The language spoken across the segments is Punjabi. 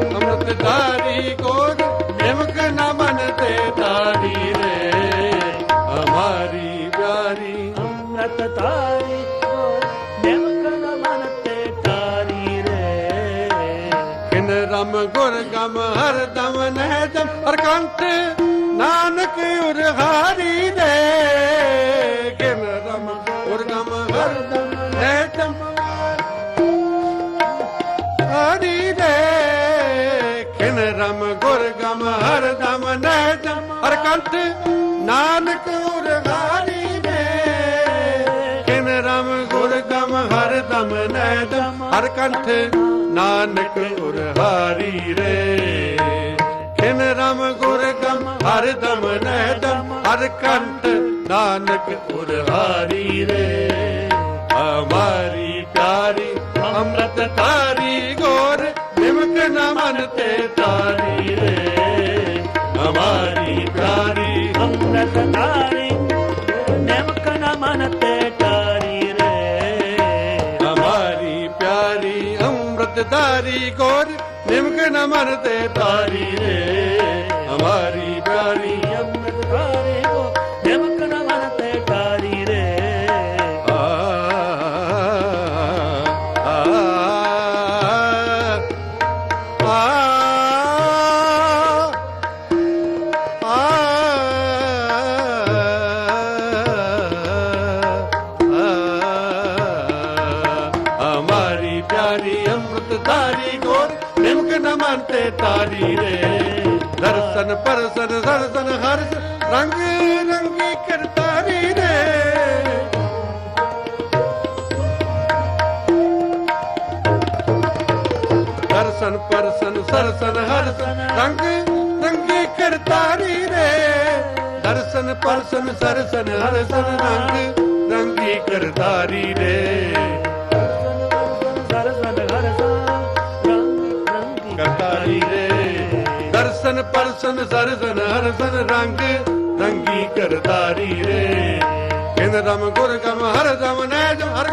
ਅੰਮ੍ਰਿਤ ਧਾਰੀ ਗੋਰ ਨਿਮਕ ਨਾ ਮਨ ਤੇ ਤਾਰੀ ਰੇ। ਹਮਾਰੀ ਪਿਆਰੀ। ਅੰਮ੍ਰਿਤ ਤਾਰੀ ਕੋ ਨਿਮਕ ਨ ਮਨ ਤੇ ਤਾਰੀ ਰੇ। ਕਿਨ ਰਮ ਗੁਰ ਗਮ ਹਰ ਦਮ ਨਹਿ ਦਮ ਅਰਕੰਠ ਨਾਨਕ ਉਰ ਹਾਰੀ ਦੇ। ਕਿਨ ਰਮ ਗੁਰ ਗਮ ਹਰ ਦਮ ਨਹਿ ਦਮ ਹਰ ਕੰਠ ਨਾਨਕ ਉਰ ਹਾਰੀ ਦੇ ਕਿਨ ਰਮ ਗੁਰ ਗਮ, ਹਰ ਦਮ ਨਹਿ ਹਰ ਕੰਠ ਨਾਨਕ ਉਰ ਹਾਰੀ ਰੇ। ਕਿਨ ਰਮ ਗੁਰ ਗਮ, ਹਰ ਦਮ ਨਹਿ ਹਰ ਕੰਠ ਨਾਨਕ ਉਰ ਹਾਰੀ ਰੇ। ਹਮਾਰੀ ਪਿਆਰੀ ਅੰਮ੍ਰਿਤ ਤਾਰੀ ਗੋਰ, ਨਿਮਕ ਨ ਮਨ ਤੇ ਤਾਰੀ ਰੇ। ਹਮਾਰੀ ਪਿਆਰੀ ਅੰਮ੍ਰਿਤ ਤਾਰੀ ਨਿਮਕ ਨ ਮਨ ਤੇ ਤਾਰੀ ਰੇ ਹਮਾਰੀ ਪਿਆਰੀ ਅੰਮ੍ਰਿਤਧਾਰੀ ਗੋਰ ਨਿਮਕ ਨ ਮਨ ਤੇ ਪਿਆਰੀ ਅੰਮ੍ਰਿਤ ਧਾਰੀ ਗੋਰ, ਨਿਮਕ ਨ ਮਨ ਤਾਰੀ ਰੇ। ਦਰਸ਼ਨ, ਪਰਸਨ ਸਰਸਨ ਹਰਸ, ਰੰਗ ਰੰਗੀ ਕਰਤਾਰੀ ਰੇ। ਦਰਸ਼ਨ, ਪਰਸਨ ਸਰਸਨ ਹਰਸਨ ਰੰਗ ਰੰਗੀ ਕਰਤਾਰੀ ਰੇ। ਦਰਸ਼ਨ, ਪਰਸਨ ਸਰਸਨ ਹਰਸਨ ਰੰਗ ਰੰਗੀ ਕਰਤਾਰੀ ਰੇ। ਦਰਸ਼ਨ ਪਰਸਨ, ਸਰਸਨ, ਹਰਸਨ, ਰੰਗ, ਰੰਗੀ ਕਰਤਾਰੀ ਰੇ। ਕਿਨ ਰਮ ਗੁਰ ਗਮ, ਹਰ ਦਮ ਨੈ ਜਮ ਹਰ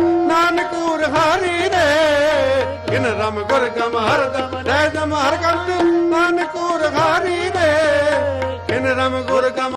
ਨਾਨਕ ਉਰ ਹਾਰੀ ਰੇ। ਕਿਨ ਰਮ ਗੁਰ ਗਮ, ਹਰ ਦਮ ਨੈ ਜਮ ਨਾਨਕ ਉਰ ਹਾਰੀ ਰੇ। ਕਿਨ ਰਮ ਗੁਰ ਗਮ